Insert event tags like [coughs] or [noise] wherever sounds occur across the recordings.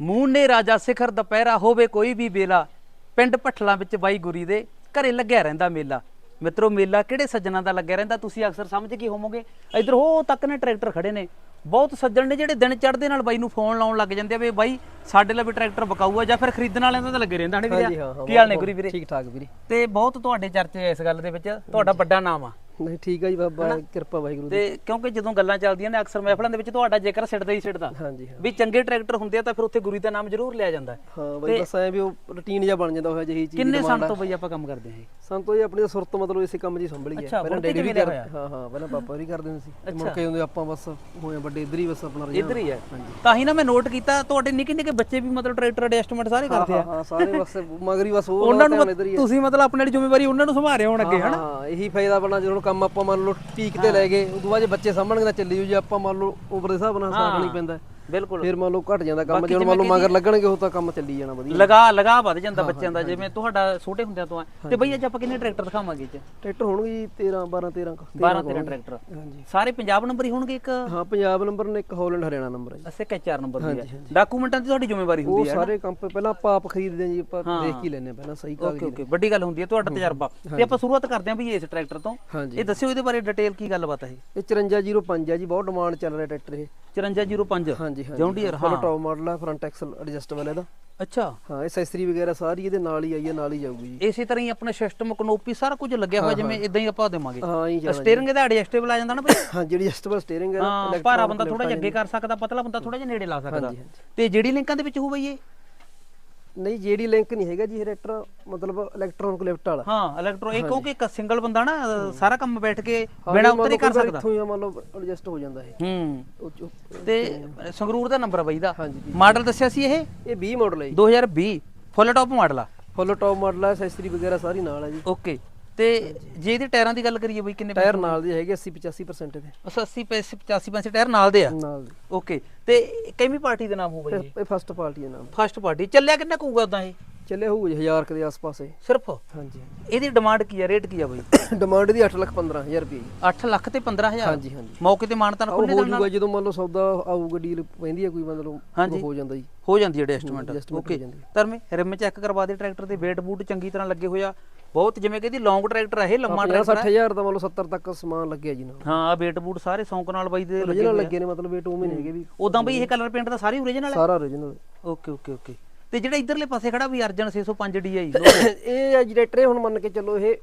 ਮੂੰਹ ਨੇ ਰਾਜਾ ਸਿਖਰ ਦੁਪਹਿਰਾ ਹੋਵੇ ਕੋਈ ਵੀ ਵੇਲਾ ਪਿੰਡ ਭੱਠਲਾਂ ਵਿੱਚ ਬਾਈ ਗੁਰੀ ਦੇ ਘਰੇ ਲੱਗਿਆ ਰਹਿੰਦਾ ਮੇਲਾ। ਮਿੱਤਰੋ ਮੇਲਾ ਕਿਹੜੇ ਸੱਜਣਾ ਦਾ ਲੱਗਿਆ ਰਹਿੰਦਾ ਤੁਸੀਂ ਅਕਸਰ ਸਮਝ ਕੇ ਹੋਵੋਗੇ। ਇਧਰ ਉਹ ਤੱਕ ਨੇ ਟਰੈਕਟਰ ਖੜੇ ਨੇ। ਬਹੁਤ ਸੱਜਣ ਨੇ ਜਿਹੜੇ ਦਿਨ ਚੜ੍ਹਦੇ ਨਾਲ ਬਾਈ ਨੂੰ ਫੋਨ ਲਾਉਣ ਲੱਗ ਜਾਂਦੇ ਆ ਵੀ ਬਾਈ ਸਾਡੇ ਲਈ ਵੀ ਟਰੈਕਟਰ ਬਕਾਊ ਆ ਜਾਂ ਫਿਰ ਖਰੀਦਣ ਵਾਲਿਆਂ ਦਾ ਤਾਂ ਲੱਗੇ ਰਹਿੰਦਾ ਹਣੇ ਵੀਰੇ? ਕੀ ਹਾਲ ਨੇ ਗੁਰੀ ਵੀਰੇ? ਠੀਕ ਠਾਕ ਵੀਰੇ। ਤੇ ਬਹੁਤ ਤੁਹਾਡੇ ਚਰਚੇ ਇਸ ਗੱਲ ਦੇ ਵਿੱਚ ਤੁਹਾਡਾ ਵੱਡਾ ਨਾਮ ਆ। ਨਹੀਂ ਠੀਕ ਆ ਜੀ ਬਾਬਾ ਕਿਰਪਾ ਵਾਹਿਗੁਰੂ ਦੀ। ਤੇ ਕਿਉਂਕਿ ਜਦੋਂ ਗੱਲਾਂ ਚੱਲਦੀਆਂ ਨੇ ਅਕਸਰ ਮਹਿਫਲਾਂ ਦੇ ਵਿੱਚ ਤੁਹਾਡਾ ਜ਼ਿਕਰ ਸਿੱਟਦਾ ਹੀ ਸਿੱਟਦਾ। ਹਾਂਜੀ ਹਾਂ। ਵੀ ਚੰਗੇ ਟਰੈਕਟਰ ਹੁੰਦੇ ਆ ਤਾਂ ਫਿਰ ਉੱਥੇ ਗੁਰੀ ਦਾ ਨਾਮ ਜ਼ਰੂਰ ਲਿਆ ਜਾਂਦਾ। ਹੈ। ਬਈ ਬਸ ਐ ਵੀ ਉਹ ਰੁਟੀਨ ਜਿਹਾ ਬਣ ਜਾਂਦਾ ਹੋਇਆ ਜਿਹੀ ਚੀਜ਼ ਕਿੰਨੇ ਸਾਲ ਤੋਂ ਬਈ ਆਪਾਂ ਕੰਮ ਕਰਦੇ ਹਾਂ ਇਹ? ਸਾਨੂੰ ਤਾਂ ਇਹ ਆਪਣੀ ਸੁਰਤ ਮਤਲਬ ਇਸੇ ਕੰਮ ਹੀ ਸੰਭਲੀ ਹੈ। ਪਹਿਲਾਂ ਡੈਡੀ ਵੀ ਕਰ? ਹਾਂ ਹਾਂ ਪਹਿਲਾਂ ਪਾਪਾ ਵੀ ਕਰਦੇ ਹੁੰਦੇ ਸੀ। ਮੁੜ ਕੇ ਹੁੰਦੇ ਆਪਾਂ ਬਸ ਹੋਏ ਵੱਡੇ ਇੱਧਰ ਹੀ ਬਸ ਆਪਣਾ ਰਜਾ ਇੱਧਰ ਹੀ ਹੈ। ਤਾਂ ਹੀ ਨਾ ਮੈਂ ਨੋਟ ਕੀਤਾ ਤੁਹਾਡੇ ਨਿੱਕੇ ਨਿੱਕੇ ਬੱਚੇ ਵੀ ਮਤਲਬ ਟਰੈਕਟਰ ਐਡਜਸਟਮੈਂਟ ਸਾਰੇ ਕਰਦੇ ਹਾਂ ਆ। ਹਾਂ ਸਾਰੇ ਬਸ ਮਗਰ ਹੀ ਬਸ ਉਹ ਉਹਨਾਂ ਨੂੰ ਇੱਧਰ ਹੀ ਹੈ। ਤੁਸੀਂ ਮਤਲਬ ਆਪਣੇ ਵਾਲੀ ਜ਼ਿੰਮੇਵਾਰੀ ਉਹਨਾਂ ਨੂੰ ਸੰਭਾਲ ਰਹੇ ਹੋਣ ਅੱਗੇ ਹਾਂ ਹਨਾ? ਹਾਂ ਇਹੀ ਫਾਇਦਾ ਬਣਾ ਜਦੋਂ ਕੰਮ ਆਪਾਂ ਮੰਨ ਲਓ ਪੀਕ ਤੇ ਲੈ ਗਏ ਉਦੋਂ ਬਾਅਦ ਜੇ ਬੱਚੇ ਸਾਹਮਣਗੇ ਤਾਂ ਚੱਲੀ ਜੂ ਜੇ ਆਪਾਂ ਮੰਨ ਲਓ ਉਮਰ ਦੇ ਹਿਸਾਬ ਨਾਲ ਸਾਥ ਨਹੀਂ ਪੈਂਦਾ। ਬਿਲਕੁਲ। ਫਿਰ ਮੰਨ ਲਓ ਘਟ ਜਾਂਦਾ ਕੰਮ ਜਦੋਂ ਮੰਨ ਲਓ ਮਗਰ ਲੱਗਣਗੇ ਉਹ ਤਾਂ ਕੰਮ ਚੱਲੀ ਜਾਣਾ ਵਧੀਆ। ਲਗਾ ਲਗਾ ਵੱਧ ਜਾਂਦਾ ਬੱਚਿਆਂ ਦਾ ਜਿਵੇਂ ਤੁਹਾਡਾ ਛੋਟੇ ਹੁੰਦਿਆਂ ਤੋਂ ਆ। ਤੇ ਬਈ ਅੱਜ ਆਪਾਂ ਕਿੰਨੇ ਟਰੈਕਟਰ ਦਿਖਾਵਾਂਗੇ ਚ? ਟਰੈਕਟਰ ਹੋਣਗੇ ਜੀ 13 12 13 ਕੁ। 12 13 ਟਰੈਕਟਰ। ਹਾਂਜੀ। ਸਾਰੇ ਪੰਜਾਬ ਨੰਬਰ ਹੀ ਹੋਣਗੇ ਇੱਕ? ਹਾਂ ਪੰਜਾਬ ਨੰਬਰ ਨੇ ਇੱਕ ਹਾਲੈਂਡ ਹਰਿਆਣਾ ਨੰਬਰ ਹੈ ਜੀ। ਅਸੇ ਕਾ ਚਾਰ ਨੰਬਰ ਦੀ ਹੈ ਡਾਕੂਮੈਂਟਾਂ ਦੀ ਤੁਹਾਡੀ ਜ਼ਿੰਮੇਵਾਰੀ ਉਹ ਹੁੰਦੀ ਹੈ ਸਾਰੇ ਕੰਮ ਪਹਿਲਾਂ ਆਪਾਂ ਆਪ ਖਰੀਦਦੇ ਹਾਂ ਜੀ ਆਪਾਂ ਦੇਖ ਹੀ ਲੈਣੇ ਪਹਿਲਾਂ ਸਹੀ ਕਾਗਜ਼ ਓਕੇ ਓਕੇ। ਵੱਡੀ ਗੱਲ ਹੁੰਦੀ ਹੈ ਤੁਹਾਡਾ ਤਜਰਬਾ। ਤੇ ਆਪਾਂ ਸ਼ੁਰੂਆਤ ਕਰਦੇ ਹਾਂ ਵੀ ਇਸ ਟਰੈਕਟਰ ਤੋਂ। ਹਾਂਜੀ। ਇਹ ਦੱਸਿਓ ਇਹਦੇ ਬਾਰੇ ਡਿਟੇਲ ਕੀ ਗੱਲਬਾਤ ਹੈ ਇਹ? 5405 ਹੈ ਜੀ ਬਹੁਤ ਡਿਮਾਂਡ ਚੱਲ ਰਿਹਾ ਟਰੈਕਟਰ ਇਹ। 5405 ਹਾਂਜੀ। ਹਾਂਜੀ John Deere, full top model ਹੈ ਫਰੰਟ ਐਕਸਲ ਐਡਜਸਟੇਬਲ ਇਹਦਾ ਅੱਛਾ। ਹਾਂ ਐਕਸੈਸਰੀ ਵਗੈਰਾ ਸਾਰੀ ਇਹਦੇ ਨਾਲ ਹੀ ਆਈ ਹੈ ਨਾਲ ਹੀ ਜਾਊਗੀ ਜੀ। ਇਸੇ ਤਰ੍ਹਾਂ ਹੀ ਆਪਣਾ ਸਿਸਟਮ ਕਨੋਪੀ ਸਾਰਾ ਕੁਝ ਲੱਗਿਆ ਹੋਇਆ ਜਿਵੇਂ ਇਦਾਂ ਹੀ ਆਪਾਂ ਦੇਵਾਂਗੇ। ਹਾਂ ਹੀ ਜਾਣਾ ਸਟੀਅਰਿੰਗ ਇਹਦਾ ਐਡਜਸਟੇਬਲ ਆ ਜਾਂਦਾ ਨਾ ਬਈ। ਹਾਂ ਜਿਹੜੀ ਐਡਜਸਟੇਬਲ ਸਟੀਅਰਿੰਗ ਹੈ ਹਾਂ ਭਾਰਾ ਬੰਦਾ ਥੋੜਾ ਜਿਹਾ ਅੱਗੇ ਕਰ ਸਕਦਾ ਪਤਲਾ ਬੰਦਾ ਥੋੜਾ ਜਿਹਾ ਨੇੜੇ ਲਾ ਸਕਦਾ। ਤੇ ਜਿਹੜੀ ਲਿੰਕਾਂ ਦੇ ਵਿੱਚ ਹੋ ਬਈ ਇਹ? ਨਹੀਂ ਜਿਹੜੀ ਲਿੰਕ ਨਹੀਂ ਹੈਗਾ ਜੀ ਟਰੈਕਟਰ ਮਤਲਬ ਇਲੈਕਟ੍ਰੋਨਿਕ ਲਿਫਟ ਵਾਲਾ। ਹਾਂ ਇਲੈਕਟ੍ਰੋ ਇਹ ਕਿਉਂਕਿ ਇੱਕ ਸਿੰਗਲ ਬੰਦਾ ਨਾ ਸਾਰਾ ਕੰਮ ਬੈਠ ਕੇ ਬਿਨਾ ਉੱਤਰ ਕਰ ਸਕਦਾ। ਇੱਥੋਂ ਹੀ ਮੰਨ ਲਓ ਐਡਜਸਟ ਹੋ ਜਾਂਦਾ ਇਹ। ਹੂੰ। ਤੇ ਸੰਗਰੂਰ ਦਾ ਨੰਬਰ ਆ ਬਈ ਦਾ। ਮਾਡਲ ਦੱਸਿਆ ਸੀ ਇਹ? ਇਹ 20 ਮਾਡਲ ਹੈ ਜੀ। 2020 ਫੁੱਲ ਟਾਪ ਮਾਡਲ ਆ। ਫੁੱਲ ਟੌਪ ਮਾਡਲ ਐਕਸੈਸਰੀ ਵਗੈਰਾ ਸਾਰੀ ਨਾਲ ਹੈ ਜੀ। ਓਕੇ। ਤੇ ਜੇ ਇਹਦੇ ਟਾਇਰਾਂ ਦੀ ਗੱਲ ਕਰੀਏ ਬਈ ਕਿੰਨੇ ਟਾਇਰ ਨਾਲ ਦੇ ਹੈਗੇ 80 85% ਦੇ। ਅੱਛਾ 80 ਪੈਸੇ 85 ਪੈਸੇ ਟਾਇਰ ਨਾਲ ਦੇ ਆ? ਨਾਲ ਦੇ। ਓਕੇ ਤੇ ਕਿੰਨੀ ਪਾਰਟੀ ਦੇ ਨਾਮ ਹੋ ਬਈ ਇਹ ਫਸਟ ਪਾਰਟੀ ਹੈ ਨਾਮ। ਫਸਟ ਪਾਰਟੀ ਚੱਲਿਆ ਕਿੰਨਾ ਕੂਗਾ ਉਦਾਂ ਇਹ? ਚੱਲੇ ਹੋਊ ਜੀ 1000 ਕੁ ਦੇ ਆਸ-ਪਾਸ ਇਹ। ਸਿਰਫ? ਹਾਂਜੀ ਇਹਦੀ ਡਿਮਾਂਡ ਕੀ ਆ? ਰੇਟ ਕੀ ਆ ਬਈ? [coughs] ਡਿਮਾਂਡ ਦੀ 8 ਲੱਖ 15000 ਰੁਪਏ ਜੀ। 8 ਲੱਖ ਤੇ 15000 ਹਾਂਜੀ ਹਾਂਜੀ। ਮੌਕੇ ਤੇ ਮਾਨਤਾਨ ਉਹ ਖੁੱਲੇ ਹੋ ਜੂਗਾ ਜਦੋਂ ਮੰਨ ਲਓ ਸੌਦਾ ਆਊਗਾ ਡੀਲ ਪੈਂਦੀ ਹੈ ਕੋਈ ਮਤਲਬ। ਉਹ ਹੋ ਜਾਂਦਾ ਜੀ। ਹੋ ਜਾਂਦੀ ਹੈ ਐਡਜਸਟਮੈਂਟ ਓਕੇ ਹੋ ਧਰਮੇ ਰਿਮ ਚੈੱਕ ਕਰਵਾ ਦੇ ਟਰੈਕਟਰ ਦੇ ਵੇਟ ਬੂਟ ਚੰਗੀ ਤਰ੍ਹਾਂ ਲੱਗੇ ਹੋਇਆ ਬਹੁਤ ਜਿਵੇਂ ਕਹਿੰਦੀ ਲੌਂਗ ਟਰੈਕਟਰ ਹੈ ਇਹ ਲੰਮਾ 50 ਟਰੈਕਟਰ 60000 ਦਾ ਮੰਨ ਲਓ 70 ਤੱਕ ਸਮਾਨ ਲੱਗਿਆ ਜੀ ਨਾਲ। ਹਾਂ ਆ ਵੇਟ ਬੂਟ ਸਾਰੇ ਸੌਂਕ ਨਾਲ ਬਾਈ ਦੇ ਲੱਗੇ ਨੇ ਮਤਲਬ ਵੇਟ ਉਵੇਂ ਨਹੀਂ ਹੈਗੇ ਵੀ। ਉਦਾਂ ਬਈ ਇਹ ਕਲਰ ਪੇਂਟ ਦਾ ਸਾਰੀ ਓਰੀਜਨਲ ਹੈ ਸਾਰਾ origignal ਓਕੇ ਓਕੇ ਓਕੇ ਤੇ ਜਿਹੜਾ ਇਧਰਲੇ ਪਾਸੇ ਖੜਾ ਵੀ ਅਰਜਨ 605 DI [coughs] ਇਹ ਜੀ ਟਰੈਕਟਰ ਇਹ ਹੁਣ ਮੰਨ ਕੇ ਚੱਲੋ ਇਹ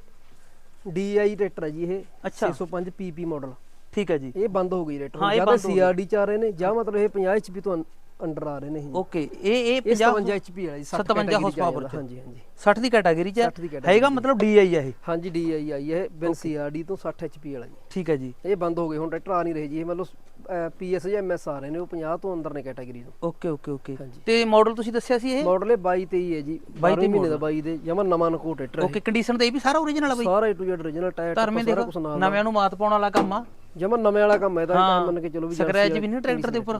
DI ਟਰੈਕਟਰ ਹੈ ਜੀ ਇਹ ਅੱਛਾ। 605 PP ਮਾਡਲ। ਠੀਕ ਹੈ ਜੀ। ਇਹ ਬੰਦ ਹੋ ਗਈ ਇਹ ਜਾਂ ਤਾਂ। CRD ਚ ਆ ਰਹੇ ਨੇ ਜਾਂ ਮਤਲਬ ਇਹ 50 HP ਤੋਂ ਅੰਡਰ ਆ ਰਹੇ ਨੇ ਇਹ। ਓਕੇ ਇਹ ਇਹ ਇਹ 50 57 HP ਵਾਲਾ ਜੀ 60 57 category ਚ ਆ horsepower ਜਾਂਦਾ, ਚ। ਹਾਂਜੀ ਹਾਂਜੀ। 60 ਦੀ ਕੈਟਾਗਰੀ ਚ 60 ਦੀ ਹੈ। category ਹੈਗਾ ਮਤਲਬ DI ਆ ਇਹ? ਹਾਂਜੀ DI ਆਈ ਹੈ ਬਿਨ CRD ਤੋਂ 60 HP ਵਾਲਾ ਜੀ। ਠੀਕ ਹੈ ਜੀ। ਇਹ ਬੰਦ ਹੋ ਗਏ ਹੁਣ ਟਰੈਕਟਰ ਆ ਨਹੀਂ ਰਹੇ ਜੀ ਇਹ ਮਤਲਬ ਪੀਐਸ ਜਾਂ ਐਮਐਸ ਆ ਰਹੇ ਨੇ ਉਹ 50 ਤੋਂ ਅੰਦਰ ਨੇ ਕੈਟਾਗਰੀ ਤੋਂ ਓਕੇ ਓਕੇ ਓਕੇ। ਤੇ ਮਾਡਲ ਤੁਸੀਂ ਦੱਸਿਆ ਸੀ ਇਹ? ਮਾਡਲ ਇਹ 22 23 ਹੈ ਜੀ 22 ਮਹੀਨੇ ਦਾ 22 ਦੇ ਜਮਾ ਨਵਾਂ ਨਕੋ ਟਰੈਕਟਰ ਓਕੇ ਕੰਡੀਸ਼ਨ ਤੇ ਇਹ ਵੀ ਸਾਰਾ ਓਰੀਜਨਲ ਆ ਬਈ? ਸਾਰਾ A to Z original tyre ਸਾਰਾ ਕੁਝ ਨਾਲ ਨਵਿਆਂ ਨੂੰ ਮਾਤ ਪਾਉਣ ਵਾਲਾ ਕੰਮ ਆ। ਜਮਾ ਨਵੇਂ ਵਾਲਾ ਕੰਮ ਹੈ ਤਾਂ ਹਾਂ। ਮੰਨ ਕੇ ਚਲੋ ਵੀ ਸਕ੍ਰੈਚ ਵੀ ਨਹੀਂ ਟਰੈਕਟਰ ਦੇ ਉੱਪਰ।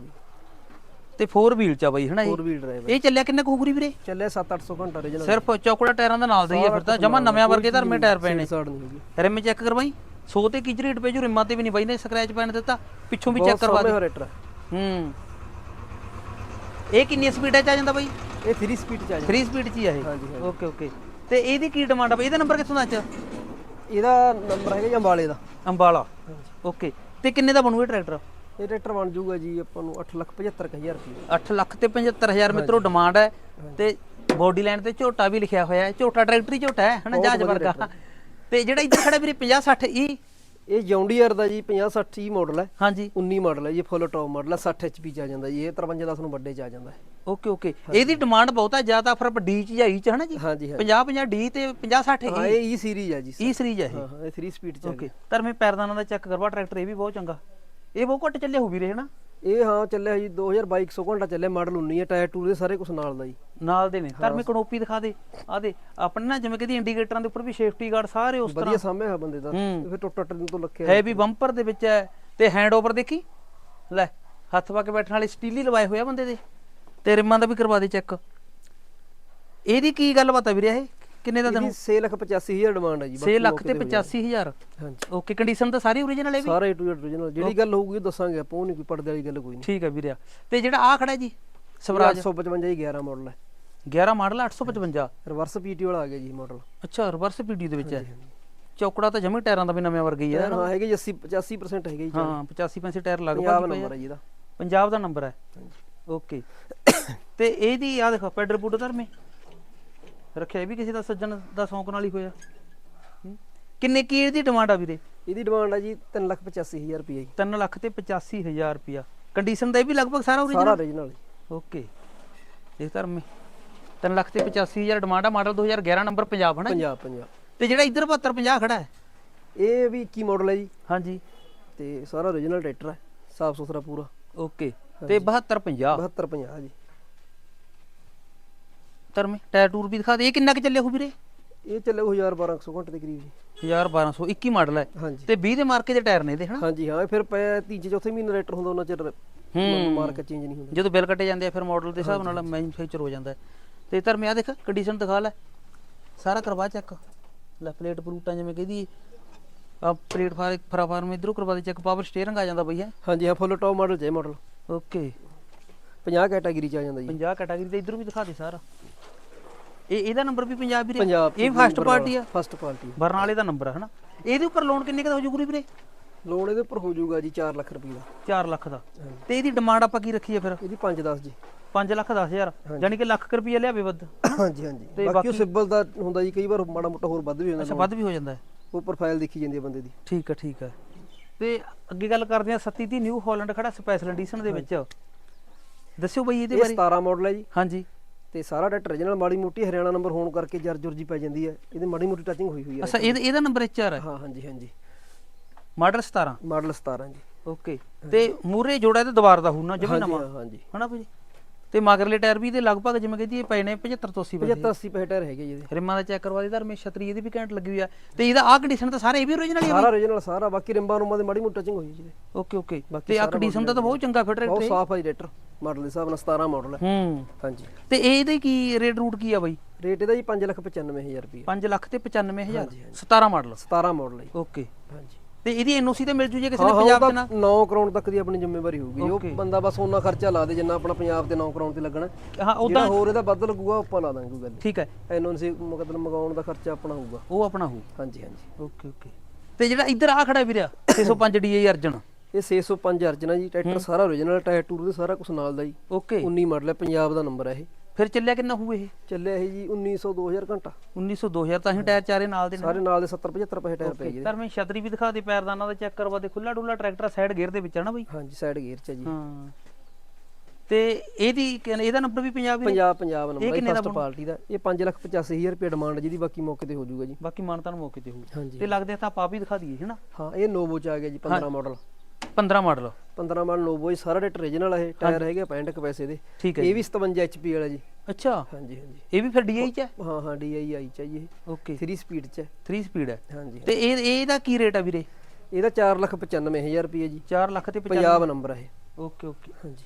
ਤੇ 4 ਵੀਲ ਚ ਆ ਬਈ ਹਨਾ ਇਹ? 4 ਵੀਲ ਡਰਾਈਵ ਇਹ ਚੱਲਿਆ ਕਿੰਨਾ ਕੁ ਵੀਰੇ? ਚੱਲਿਆ 7-800 ਘੰਟਾ original ਸਿਰਫ ਚੌਕੜਾ ਟਾਇਰਾਂ ਦਾ ਨਾਲ ਦਾ ਹੀ ਆ ਫਿਰ ਤਾਂ। ਜਮਾ ਨਵਿਆਂ ਵਰਗੇ ਧਰਮੇ ਟਾਇਰ ਪਏ ਨੇ। ਰਿਮ ਚੈੱਕ ਕਰਵਾਈ? 100 ਤੇ ਕੀ ਰੇਟ ਪੈ ਜੂ ਰਿਮਾਂ ਤੇ ਵੀ ਨਹੀਂ ਬਾਈ ਨੇ ਸਕ੍ਰੈਚ ਪੈਣ ਦਿੱਤਾ ਪਿੱਛੋਂ ਵੀ ਚੈੱਕ ਕਰਵਾ ਦੇ। ਰੇਟਰ। ਹੂੰ। ਇਹ ਕਿੰਨੀ ਸਪੀਡ ਚ ਆ ਜਾਂਦਾ ਬਾਈ? ਇਹ 3 ਸਪੀਡ ਚ ਆ ਜਾਂਦਾ। 3 ਸਪੀਡ ਚ ਹੀ ਆ ਇਹ। ਓਕੇ ਓਕੇ ਤੇ ਇਹਦੀ ਕੀ ਡਿਮਾਂਡ ਆ ਬਾਈ? ਇਹਦਾ ਨੰਬਰ ਕਿੱਥੋਂ ਦਾ ਅੱਜ ਇਹਦਾ ਨੰਬਰ ਹੈਗਾ ਜੀ ਅੰਬਾਲੇ ਦਾ। ਅੰਬਾਲਾ। ਓਕੇ ਤੇ ਕਿੰਨੇ ਦਾ ਬਣੂ ਇਹ ਟਰੈਕਟਰ ਇਹ ਟਰੈਕਟਰ ਬਣ ਜਾਊਗਾ ਜੀ ਆਪਾਂ ਨੂੰ 875000 ਰੁਪਏ। 8 ਲੱਖ ਤੇ 75000 ਮਿੱਤਰੋ ਡਿਮਾਂਡ ਹੈ। ਤੇ ਬੋਡੀ ਲਾਈਨ ਤੇ ਝੋਟਾ ਵੀ ਲਿਖਿਆ ਹੋਇਆ ਹੈ। ਝੋਟਾ ਟਰੈਕਟਰ ਹੀ ਝੋਟਾ ਹੈ ਹਨਾ? ਜਹਾਜ਼ ਵਰਗਾ। ਤੇ ਜਿਹੜਾ ਇੱਧਰ ਖੜਾ ਵੀਰੇ 50 60 ਈ? ਇਹ ਜੌਂਡੀਅਰ ਦਾ ਜੀ 50 60 ਮਾਡਲ ਹੈ। ਹਾਂਜੀ। 19 ਮਾਡਲ ਹੈ ਜੀ ਫੁੱਲ ਟੌਪ ਮਾਡਲ ਹੈ 60 HP ਚ ਆ ਜਾਂਦਾ ਜੀ ਇਹ 53 10 ਨੂੰ ਵੱਡੇ ਚ ਆ ਜਾਂਦਾ ਹੈ। Okay okay. ਇਹਦੀ ਡਿਮਾਂਡ ਬਹੁਤ ਹੈ ਜਾਂ ਤਾਂ ਫਿਰ ਡੀ ਚ ਜਾਂ ਈ ਚ ਹਨਾ ਜੀ? ਹਾਂਜੀ ਹਾਂ 50 50 ਡੀ ਤੇ 50 60 ਹਾਂ ਇਹ E ਸੀਰੀਜ਼ ਹੈ ਜੀ ਈ ਸੀਰੀਜ਼ ਹੈ ਇਹ? ਹਾਂ ਹਾਂ ਇਹ 3 ਸਪੀਡ ਚ ਆ ਓਕੇ। ਧਰਮੇ ਪੈਰਦਾਨਾਂ ਦਾ ਚੈੱਕ ਕਰਵਾ ਟਰੈਕਟਰ ਇਹ ਵੀ ਬਹੁਤ ਚੰਗਾ। ਇਹ ਬਹੁਤ ਘੱਟ ਚੱਲਿਆ ਹੋ ਵੀਰੇ ਹਨਾ? ਇਹ ਹਾਂ ਚੱਲਿਆ ਜੀ 2200 ਘੰਟਾ ਚੱਲਿਆ ਮਾਡਲ 19 ਹੈ ਟਾਇਰ ਟੂਰ ਦੇ ਸਾਰੇ ਕੁਝ ਨਾਲ ਦਾ ਜੀ। ਨਾਲ ਦੇ ਨੇ। ਧਰਮੇ ਕਨੋਪੀ ਦਿਖਾ ਦੇ। ਆ ਦੇ ਆਪਣੇ ਨਾ ਜਿਵੇਂ ਕਹਿੰਦੀ ਇੰਡੀਕੇਟਰਾਂ ਦੇ ਉੱਪਰ ਵੀ ਸੇਫਟੀ ਗਾਰਡ ਸਾਰੇ ਉਸ ਤਰ੍ਹਾਂ। ਵਧੀਆ ਸਾਹਮਣੇ ਹੈ ਬੰਦੇ ਦਾ। ਫਿਰ ਟੁੱਟ ਟੁੱਟ ਤੋਂ ਲੱਖਿਆ ਹੈ ਵੀ ਬੰਪਰ ਦੇ ਵਿੱਚ ਹੈ। ਤੇ ਹੈਂਡ ਓਵਰ ਦੇਖੀ? ਲੈ ਹੱਥ ਪਾ ਕੇ ਬੈਠਣ ਵਾਲੇ ਸਟੀਲੀ ਲਵਾਏ ਹੋਏ ਆ ਬੰਦੇ ਦੇ। ਤੇ ਰਿਮਾਂ ਦਾ ਵੀ ਕਰਵਾ ਦੇ ਚੈੱਕ ਇਹਦੀ ਕੀ ਗੱਲਬਾਤ ਆ ਵੀਰੇ ਇਹ? ਕਿੰਨੇ ਦਾ ਤੈਨੂੰ 6 ਲੱਖ 85000 ਡਿਮਾਂਡ ਹੈ ਜੀ 6 ਲੱਖ ਤੇ 85000 ਹਾਂਜੀ। ਓਕੇ ਕੰਡੀਸ਼ਨ ਤਾਂ ਸਾਰੀ ਓਰੀਜਨਲ ਹੈ ਵੀ? ਸਾਰਾ Z original ਜਿਹੜੀ ਗੱਲ ਹੋਊਗੀ ਉਹ ਦੱਸਾਂਗੇ ਆਪਾਂ ਉਹ ਨਹੀਂ ਕੋਈ ਪਰਦੇ ਵਾਲੀ ਗੱਲ ਕੋਈ ਨਹੀਂ। ਠੀਕ ਹੈ ਵੀਰੇ ਤੇ ਜਿਹੜਾ ਆ ਖੜਾ ਜੀ ਸਵਰਾਜ? 855 ਜੀ 11 ਮਾਡਲ ਹੈ। 11 ਮਾਡਲ 855 ਰਿਵਰਸ ਪੀਟੀ ਵਾਲਾ ਆ ਗਿਆ ਜੀ ਮਾਡਲ ਅੱਛਾ ਰਿਵਰਸ ਪੀਡੀ ਦੇ ਵਿੱਚ ਹੈ। ਚੌਕੜਾ ਤਾਂ ਜਮੇ ਟਾਇਰਾਂ ਦਾ ਵੀ ਨਵੇਂ ਵਰਗਾ ਹੀ ਹੈ ਹਾਂ ਹੈਗੇ ਜੀ 80 85% ਹੈਗੇ ਜੀ ਹਾਂ 85 ਪੈਸੇ ਟਾਇਰ ਪੰਜਾਬ ਲਗਭਗ ਹੀ ਪਏ ਆ। ਨੰਬਰ ਹੈ ਜੀ ਇਹਦਾ। ਪੰਜਾਬ ਦਾ ਨੰਬਰ ਹੈ। ਓਕੇ ਤੇ ਇਹਦੀ ਆ ਦੇਖੋ ਪੈਡਲ ਪੁੱਟ ਧਰਮੇ। ਰੱਖਿਆ ਇਹ ਵੀ ਕਿਸੇ ਦਾ ਸੱਜਣ ਦਾ ਸ਼ੌਂਕ ਨਾਲ ਹੀ ਹੋਇਆ। ਹੂੰ। ਕਿੰਨੇ ਕੀ ਇਹਦੀ ਡਿਮਾਂਡ ਆ ਵੀਰੇ? ਇਹਦੀ ਡਿਮਾਂਡ ਹੈ ਜੀ 385000 ਰੁਪਏ ਜੀ। 3 ਲੱਖ ਤੇ 85000 ਰੁਪਿਆ ਕੰਡੀਸ਼ਨ ਦਾ ਇਹ ਵੀ ਲਗਭਗ ਸਾਰਾ ਸਾਰਾ ਓਰੀਜਨਲ origignal ਓਕੇ ਇਹ ਧਰਮੇ 3 ਲੱਖ ਤੇ 85000 ਡਿਮਾਂਡ ਆ ਮਾਡਲ 2011 ਨੰਬਰ ਪੰਜਾਬ ਹੈ ਨਾ ਪੰਜਾਬ ਪੰਜਾਬ। ਤੇ ਜਿਹੜਾ ਇੱਧਰ 7250 ਖੜਾ ਹੈ? ਇਹ ਵੀ 21 ਮਾਡਲ ਹੈ ਜੀ। ਹਾਂਜੀ। ਤੇ ਸਾਰਾ origignal ਟਰੈਕਟਰ ਹੈ ਸਾਫ਼ ਸੁਥਰਾ ਪੂਰਾ। ਓਕੇ ਤੇ 7250 7250 ਜੀ। ਧਰਮੇ ਟਾਇਰ ਟੂਰ ਵੀ ਦਿਖਾ ਦੇ ਇਹ ਕਿੰਨਾ ਕੁ ਚੱਲਿਆ ਹੋ ਵੀਰੇ? ਇਹ ਚੱਲੇ 1000 1200 ਘੰਟੇ ਦੇ ਕਰੀਬ ਜੀ। 1200 21 ਮਾਡਲ ਹੈ। ਹਾਂਜੀ। ਤੇ 20 ਦੇ ਮਾਰਕੇ ਦੇ ਟਾਇਰ ਨੇ ਇਹਦੇ ਹਨਾ? ਹਾਂਜੀ ਹਾਂ ਇਹ ਫਿਰ ਪਿਆ ਤੀਜੇ ਚੌਥੇ ਮਹੀਨੇ ਰੇਟਰ ਹੁੰਦਾ ਉਹਨਾਂ ਚਿਰ ਹੂੰ। ਮਾਰਕੀਟ ਚੇਂਜ ਨਹੀਂ ਹੁੰਦਾ। ਜਦੋਂ ਬਿੱਲ ਕੱਟੇ ਜਾਂਦੇ ਆ ਫਿਰ ਮਾਡਲ ਦੇ ਹਿਸਾਬ ਨਾਲ ਮੈਨੂਫੈਕਚਰ ਹੋ ਜਾਂਦਾ ਹੈ। ਤੇ ਧਰਮੇ ਆ ਦੇਖ ਕੰਡੀਸ਼ਨ ਦਿਖਾ ਲੈ। ਸਾਰਾ ਕਰਵਾ ਚੈੱਕ ਲੈ ਪਲੇਟ ਪਰੂਟਾਂ ਜਿਵੇਂ ਕਹਦੀ ਆ ਪਲੇਟ ਫਾਰ ਫਰਾਫਾਰਮ ਇਧਰੋਂ ਕਰਵਾ ਦੇ ਚੈੱਕ ਪਾਵਰ ਸਟੀਅਰਿੰਗ ਆ ਜਾਂਦਾ ਬਈ ਹੈ? ਹਾਂਜੀ ਹਾਂ ਫੁੱਲ ਟੌਪ ਮਾਡਲ ਹੈ ਮਾਡਲ ਓਕੇ 50 ਕੈਟਾਗਰੀ ਚ ਆ ਜਾਂਦਾ ਜੀ। 50 ਕੈਟਾਗਰੀ ਤੇ ਇਧਰੋਂ ਵੀ ਦਿਖਾ ਦੇ ਸਾਰਾ। ਇਹ ਇਹਦਾ ਨੰਬਰ ਵੀ ਪੰਜਾਬ ਵੀਰੇ। ਪੰਜਾਬ ਇਹ ਫਸਟ ਪਾਰਟੀ ਆ। ਫਸਟ ਪਾਰਟੀ ਬਰਨਾਲੇ ਦਾ ਨੰਬਰ ਆ ਹਨਾ? ਇਹਦੇ ਉੱਪਰ ਲੋਨ ਕਿੰਨੇ ਦਾ ਹੋ ਜੂਗੀ ਵੀਰੇ? ਲੋਨ ਇਹਦੇ ਉੱਪਰ ਹੋ ਜਾਊਗਾ ਜੀ 4 ਲੱਖ ਰੁਪਏ ਦਾ। 4 ਲੱਖ ਦਾ। ਤੇ ਇਹਦੀ ਡਿਮਾਂਡ ਆਪਾਂ ਕੀ ਰੱਖੀਏ ਫਿਰ? ਇਹਦੀ 5-10 ਜੀ। 5 ਲੱਖ 10000 ਯਾਨੀ ਕਿ ਲੱਖ ਰੁਪਈਆ ਲਿਆਵੇ ਵੱਧ। ਹਾਂਜੀ ਹਾਂਜੀ। ਬਾਕੀ ਉਹ ਸਿਬਲ ਦਾ ਹੁੰਦਾ ਜੀ ਕਈ ਵਾਰ ਮਾੜਾ ਮੋਟਾ ਹੋਰ ਵੱਧ ਵੀ ਹੋ ਅੱਛਾ ਜਾਂਦਾ ਵੱਧ ਵੀ ਹੋ ਜਾਂਦਾ ਹੈ। ਉਹ ਪ੍ਰੋਫਾਈਲ ਦੇਖੀ ਜਾਂਦੀ ਹੈ ਬੰਦੇ ਦੀ। ਠੀਕ ਹੈ ਠੀਕ ਹੈ। ਤੇ ਅੱਗੇ ਗੱਲ ਕਰਦੇ ਆ 37 ਦੀ ਨਿਊ ਹਾਲੈਂਡ ਖੜਾ ਸਪੈਸ਼ਲ ਐਡੀਸ਼ਨ ਦੇ ਵਿੱਚ। ਦੱਸਿਓ ਬਈ ਇਹਦੇ ਇਹ ਬਾਰੇ। 17 ਮਾਡਲ ਹੈ ਜੀ। ਹਾਂਜੀ। ਤੇ ਸਾਰਾ ਡਾਟਾ original ਮਾੜੀ ਮੋਟੀ ਹਰਿਆਣਾ ਨੰਬਰ ਹੋਣ ਕਰਕੇ ਜਰ ਜੁਰ ਜੀ ਪੈ ਜਾਂਦੀ ਹੈ। ਇਹਦੇ ਮਾੜੀ ਮੋਟੀ ਟੱਚਿੰਗ ਹੋਈ ਹੋਈ ਹੈ। ਅੱਛਾ ਇਹਦਾ ਇਹਦਾ ਨੰਬਰ HR ਹੈ? ਹਾਂ ਹਾਂਜੀ ਹਾਂਜੀ। ਮਾਡਲ 17 ਮਾਡਲ 17 ਜੀ। ਓਕੇ ਤੇ ਮੂਰੇ ਜੋੜਾ ਤੇ ਦੁਬਾਰ ਦਾ ਹੋਣਾ ਜਿਵੇਂ ਨਵਾਂ। ਹਾਂਜੀ। ਹਨਾ ਭਾਜੀ? ਤੇ ਮਗਰਲੇ ਟਾਇਰ ਵੀ ਇਹਦੇ ਲਗਭਗ ਜਿਵੇਂ ਕਹਿੰਦੀ ਇਹ ਪਏ ਨੇ 75 ਤੋਂ 80 ਪੈਸੇ 75 80 ਪੈਸੇ ਟਾਇਰ ਹੈਗੇ ਜੀ ਇਹਦੇ। ਰਿਮਾਂ ਦਾ ਚੈੱਕ ਕਰਵਾ ਦੇ ਧਰ ਮੇ ਛਤਰੀ ਇਹਦੀ ਵੀ ਘੈਂਟ ਲੱਗੀ ਹੋਈ ਆ। ਤੇ ਇਹਦਾ ਆ ਕੰਡੀਸ਼ਨ ਤਾਂ ਸਾਰੇ ਇਹ ਵੀ origignal ਹੀ ਆ ਸਾਰਾ original ਸਾਰਾ ਬਾਕੀ ਰਿੰਬਾਂ ਰੁੰਬਾਂ ਦੇ ਮਾੜੀ ਮੋਟੀ ਟੱਚਿੰਗ ਹੋਈ ਜੀ। Okay okay. ਤੇ ਆ ਸਾਰਾ ਕੰਡੀਸ਼ਨ ਦਾ ਤਾਂ ਬਹੁਤ ਚੰਗਾ ਫਿਟ ਬਹੁਤ ਰੇਟ ਸਾਫ਼ ਹੈ ਜੀ ਰੇਟਰ ਮਾਡਲ ਦੇ ਹਿਸਾਬ ਨਾਲ 17 ਮਾਡਲ ਹੈ ਹੂੰ। ਹਾਂਜੀ। ਤੇ ਇਹਦੇ ਕੀ ਰੇਟ ਰੂਟ ਕੀ ਆ ਬਾਈ? ਰੇਟ ਇਹਦਾ ਜੀ 595000 ਰੁਪਏ 5 ਲੱਖ ਤੇ 95000 17 ਮਾਡਲ 17 ਮਾਡਲ ਹੈ ਜੀ। ਓਕੇ। ਹਾਂਜੀ। ਤੇ ਇਹਦੀ ਐਨਓਸੀ ਤੇ ਮਿਲ ਜੂ ਜੇ ਕਿਸੇ ਨੇ ਪੰਜਾਬ ਉਹ ਚ ਨਾ? ਤਾਂ 9 ਕਰੋੜ ਤੱਕ ਦੀ ਆਪਣੀ ਜ਼ਿੰਮੇਵਾਰੀ ਹੋਊਗੀ। ਉਹ. ਬੰਦਾ ਬਸ ਉਹਨਾਂ ਖਰਚਾ ਲਾ ਦੇ ਜਿੰਨਾ ਆਪਣਾ ਪੰਜਾਬ ਤੇ 9 ਕਰੋੜ ਤੇ ਲੱਗਣਾ। ਹਾਂ ਉਦਾਂ ਹੋਰ ਇਹਦਾ ਵੱਧ ਲੱਗੂਗਾ ਉਹ ਆਪਾਂ ਲਾ ਦਾਂਗੇ ਕੋਈ ਗੱਲ ਠੀਕ ਹੈ। ਐਨਓਸੀ ਮਕਦਮ ਮਗਾਉਣ ਦਾ ਖਰਚਾ ਆਪਣਾ ਹੋਊਗਾ। ਉਹ ਆਪਣਾ ਹੋਊ। ਹਾਂਜੀ ਹਾਂਜੀ। Okay okay. ਤੇ ਜਿਹੜਾ ਇੱਧਰ ਆ ਖੜਾ ਵੀਰਿਆ 605 DI ਅਰਜਨ। ਇਹ 605 ਅਰਜਨਾ ਜੀ ਟਰੈਕਟਰ ਸਾਰਾ origignal ਟਾਇਰ ਟੂਰ ਦੇ ਸਾਰਾ ਕੁਝ ਨਾਲ ਦਾ ਜੀ। ਓਕੇ। 19 ਮਾਡਲ ਹੈ ਪੰਜਾਬ ਦਾ ਨੰਬਰ ਹੈ ਇਹ। ਫਿਰ ਚੱਲਿਆ ਕਿੰਨਾ ਹੋਊ ਇਹ? ਚੱਲਿਆ ਇਹ ਜੀ 1900 2000 ਘੰਟਾ। 1900 2000 ਤਾਂ ਅਸੀਂ ਟਾਇਰ ਚਾਰੇ ਨਾਲ ਦੇ ਨੇ। ਸਾਰੇ ਨਾਲ ਦੇ 70 75 ਪੈਸੇ ਟਾਇਰ ਪਏ ਜੀ। ਮੈਂ ਛਤਰੀ ਵੀ ਦਿਖਾ ਦੇ ਪੈਰਦਾਨਾਂ ਦਾ ਚੈੱਕ ਕਰਵਾ ਦੇ। ਖੁੱਲਾ ਡੁੱਲਾ ਟਰੈਕਟਰ ਸਾਈਡ ਗੇਅਰ ਦੇ ਵਿੱਚ ਹੈ ਨਾ ਬਈ? ਹਾਂਜੀ ਸਾਈਡ ਗੇਅਰ ਚ ਹੈ ਜੀ। ਹਾਂ। ਤੇ ਇਹਦੀ ਇਹਦਾ ਨੰਬਰ ਵੀ ਪੰਜਾਬ ਹੀ ਪੰਜਾਬ ਪੰਜਾਬ ਨੰਬਰ ਹੈ ਫਸਟ ਪਾਰਟੀ ਦਾ। ਇਹ 585000 ਰੁਪਏ ਡਿਮਾਂਡ ਜਿਹਦੀ ਬਾਕੀ ਮੌਕੇ ਤੇ ਹੋ ਜਾਊਗਾ ਜੀ। ਬਾਕੀ ਮਾਨਤਾ ਨੂੰ ਮੌਕੇ ਤੇ ਹੋਊ। ਤੇ ਲੱਗਦੇ ਤਾਂ ਆਪਾਂ ਹੀ ਦਿਖਾ ਦਈਏ ਹੈਨਾ? ਹਾਂ ਇਹ ਨੋਵੋ ਚ ਆ ਗਿਆ ਜੀ 15 ਮਾਡਲ 15 ਮਾਡਲ। 15 ਮਾਡਲ ਨੋਵੋ ਜੀ ਸਾਰਾ ਟਰੈਕਟਰ origignal ਹੈ ਟਾਇਰ ਹੈਗੇ 65 ਕੁ ਪੈਸੇ ਦੇ। ਠੀਕ ਹੈ ਇਹ ਵੀ 57 HP ਵਾਲਾ ਜੀ। ਅੱਛਾ। ਹਾਂਜੀ ਹਾਂਜੀ। ਇਹ ਵੀ ਫਿਰ DI ਚ ਹੈ? ਹਾਂ ਹਾਂ DI ਆਈ ਚਾਹੀਏ ਓਕੇ। 3 ਸਪੀਡ ਚ ਹੈ। 3 ਸਪੀਡ ਹੈ। ਹਾਂਜੀ। ਤੇ ਇਹ ਇਹਦਾ ਕੀ ਰੇਟ ਆ ਵੀਰੇ? ਇਹਦਾ 495000 ਰੁਪਏ ਜੀ। 4 ਲੱਖ ਤੇ 50 ਪੰਜਾਬ ਨੰਬਰ ਹੈ ਓਕੇ ਓਕੇ। ਹਾਂਜੀ।